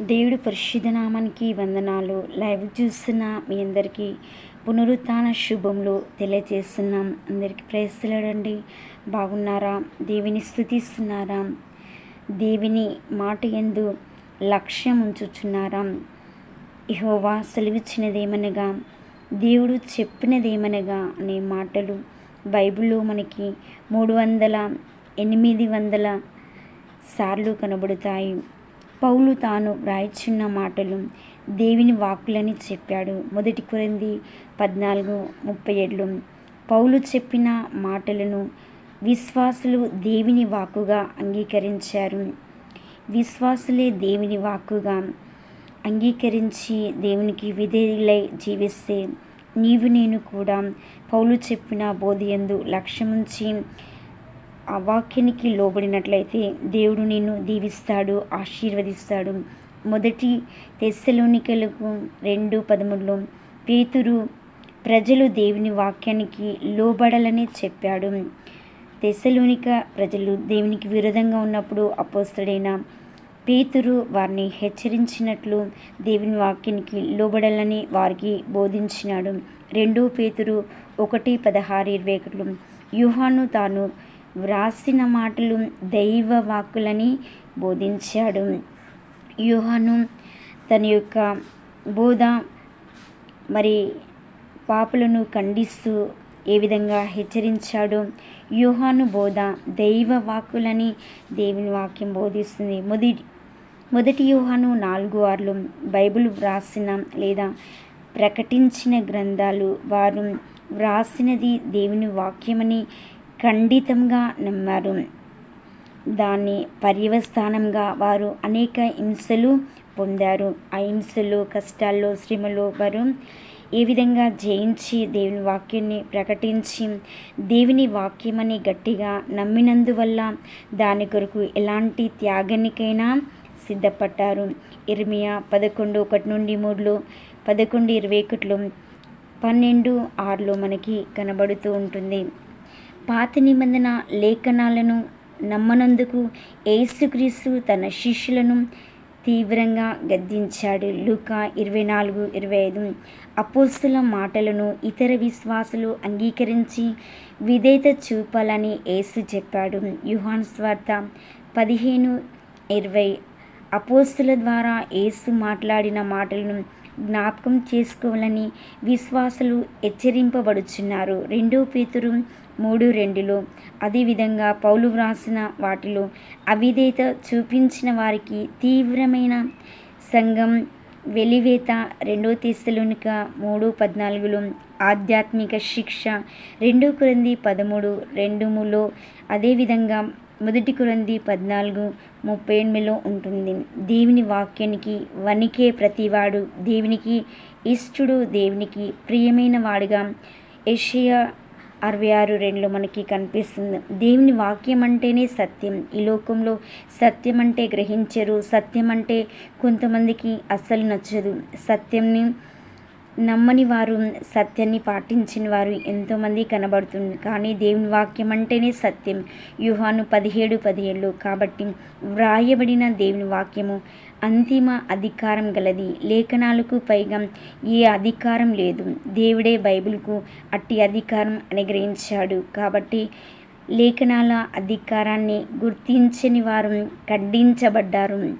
దేవుడి పరిశుద్ధ నామానికి వందనాలు. లైవ్ చూస్తున్న మీ అందరికీ పునరుత్న శుభములు తెలియజేస్తున్నాం. అందరికీ ప్రయత్నలండి బాగున్నారా? దేవిని స్థుతిస్తున్నారా? దేవిని మాట ఎందు లక్ష్యం ఉంచుచున్నారా? ఇహోవా సెలవిచ్చినదేమనగా దేవుడు చెప్పినదేమనగా అనే మాటలు బైబిల్లో మనకి మూడు వందల ఎనిమిది వందల సార్లు కనబడతాయి. పౌలు తాను వ్రాయిచున్న మాటలు దేవుని వాక్కులని చెప్పాడు. మొదటి కొరింది పద్నాలుగు ముప్పై ఏళ్ళు పౌలు చెప్పిన మాటలను విశ్వాసులు దేవుని వాక్కుగా అంగీకరించారు. విశ్వాసులే దేవుని వాక్కుగా అంగీకరించి దేవునికి విధేయులై జీవిస్తే నీవు నేను కూడా పౌలు చెప్పిన బోధియందు లక్ష్యముంచి ఆ వాక్యానికి లోబడినట్లయితే దేవుడు నిన్ను దీవిస్తాడు ఆశీర్వదిస్తాడు. మొదటి తెస్సలోనికలకు రెండు పదమూడులో పేతురు ప్రజలు దేవుని వాక్యానికి లోబడాలని చెప్పాడు. తెస్సలోనిక ప్రజలు దేవునికి విరోధంగా ఉన్నప్పుడు అపోస్తుడైన పేతురు వారిని హెచ్చరించినట్లు దేవుని వాక్యానికి లోబడాలని వారికి బోధించినాడు. రెండో పేతురు ఒకటి పదహారు ఇరవై ఒకటిలో యూహాను తాను వ్రాసిన మాటలు దైవ వాక్కులని బోధించాడు. యూహాను తన యొక్క బోధ మరి పాపులను ఖండిస్తూ ఏ విధంగా హెచ్చరించాడో? యూహాను బోధ దైవ వాక్కులని దేవుని వాక్యం బోధిస్తుంది. మొదటి మొదటి యూహాను నాలుగు ఆర్లు బైబిల్ వ్రాసిన లేదా ప్రకటించిన గ్రంథాలు వారు వ్రాసినది దేవుని వాక్యమని ఖండితంగా నమ్మారు. దాన్ని పర్యవస్థానంగా వారు అనేక హింసలు పొందారు. ఆ హింసలు కష్టాల్లో శ్రమలో వారు ఏ విధంగా జయించి దేవుని వాక్యాన్ని ప్రకటించి దేవుని వాక్యమని గట్టిగా నమ్మినందువల్ల దాని కొరకు ఎలాంటి త్యాగానికైనా సిద్ధపడ్డారు. ఇర్మియా పదకొండు ఒకటి నుండి మూడులో పదకొండు ఇరవై ఒకటిలో పన్నెండు ఆరులో మనకి కనబడుతూ ఉంటుంది. పాత నిబంధన లేఖనాలను నమ్మనందుకు ఏసుక్రీస్తు తన శిష్యులను తీవ్రంగా గద్దించాడు. లూకా ఇరవై నాలుగు ఇరవై ఐదు. అపోస్తుల మాటలను ఇతర విశ్వాసులు అంగీకరించి విధేయత చూపాలని యేసు చెప్పాడు. యుహాన్ స్వార్థ పదిహేను ఇరవై. అపోస్తుల ద్వారా యేసు మాట్లాడిన మాటలను జ్ఞాపకం చేసుకోవాలని విశ్వాసులు హెచ్చరింపబడుచున్నారు. రెండో పేతురు మూడు రెండులో అదేవిధంగా పౌలు వ్రాసిన వాటిలో అవిధేత చూపించిన వారికి తీవ్రమైన సంఘం వెలివేత రెండో తీస్తలోనిక మూడు పద్నాలుగులో. ఆధ్యాత్మిక శిక్ష రెండు కురంది పదమూడు రెండు మూలో అదేవిధంగా మొదటి కురంది పద్నాలుగు ముప్పై ఎనిమిదిలో ఉంటుంది. దేవుని వాక్యానికి వణికే ప్రతివాడు దేవునికి ఇష్టడు దేవునికి ప్రియమైన వాడుగా. ఏషియా అరవై ఆరు రెండులో మనకి కనిపిస్తుంది. దేవుని వాక్యం అంటేనే సత్యం. ఈ లోకంలో సత్యం అంటే గ్రహించరు. సత్యం అంటే కొంతమందికి అస్సలు నచ్చదు. సత్యంని నమ్మని వారు సత్యాన్ని పాటించిన వారు ఎంతోమంది కనబడుతుంది. కానీ దేవుని వాక్యం అంటేనే సత్యం. యుహాను పదిహేడు పదిహేళ్ళు కాబట్టి వ్రాయబడిన దేవుని వాక్యము అంతిమ అధికారం గలది. లేఖనాలకు పైగా ఏ అధికారం లేదు. దేవుడే బైబిల్కు అట్టి అధికారం అనుగ్రహించాడు. కాబట్టి లేఖనాల అధికారాన్ని గుర్తించని వారు ఖండించబడ్డారు.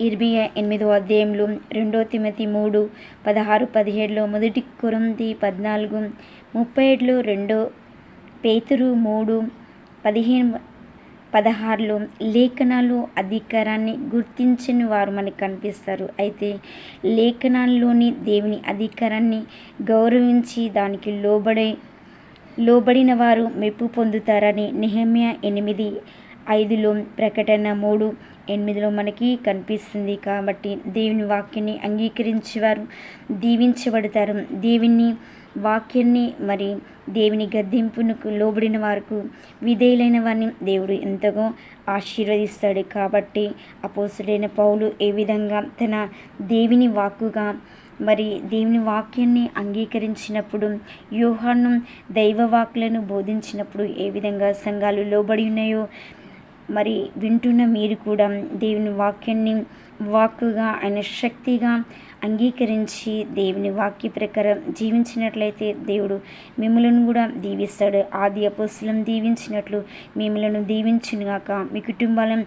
ఇరవై ఎనిమిదో అధ్యాయంలో రెండో తిమతి మూడు పదహారు పదిహేడులో మొదటి కొరంతి పద్నాలుగు ముప్పై ఏడులో రెండో పేతురు మూడు పదిహేను పదహారులో లేఖనాలు అధికారాన్ని గుర్తించని వారు మనకు కనిపిస్తారు. అయితే లేఖనాల్లోని దేవుని అధికారాన్ని గౌరవించి దానికి లోబడే లోబడిన వారు మెప్పు పొందుతారని నిహమ్య ఎనిమిది ఐదులో ప్రకటన మూడు ఎనిమిదిలో మనకి కనిపిస్తుంది. కాబట్టి దేవుని వాక్యాన్ని అంగీకరించేవారు దీవించబడతారు. దేవుని వాక్యాన్ని మరి దేవుని గద్దెంపునకు లోబడిన వారికి విధేయులైన వారిని దేవుడు ఎంతగా ఆశీర్వదిస్తాడు. కాబట్టి అపోసుడైన పౌలు ఏ విధంగా తన దేవుని వాక్కుగా మరి దేవుని వాక్యాన్ని అంగీకరించినప్పుడు యోహాను దైవ వాక్కులను బోధించినప్పుడు ఏ విధంగా సంఘాలు లోబడి ఉన్నాయో మరి వింటున్న మీరు కూడా దేవుని వాక్యాన్ని వాక్కుగా ఆయన శక్తిగా అంగీకరించి దేవుని వాక్య ప్రకారం జీవించినట్లయితే దేవుడు మిమ్మలను కూడా దీవిస్తాడు. ఆది అపోస్తులను దీవించినట్లు మిమ్మలను దీవించునుగాక. మీ కుటుంబాలను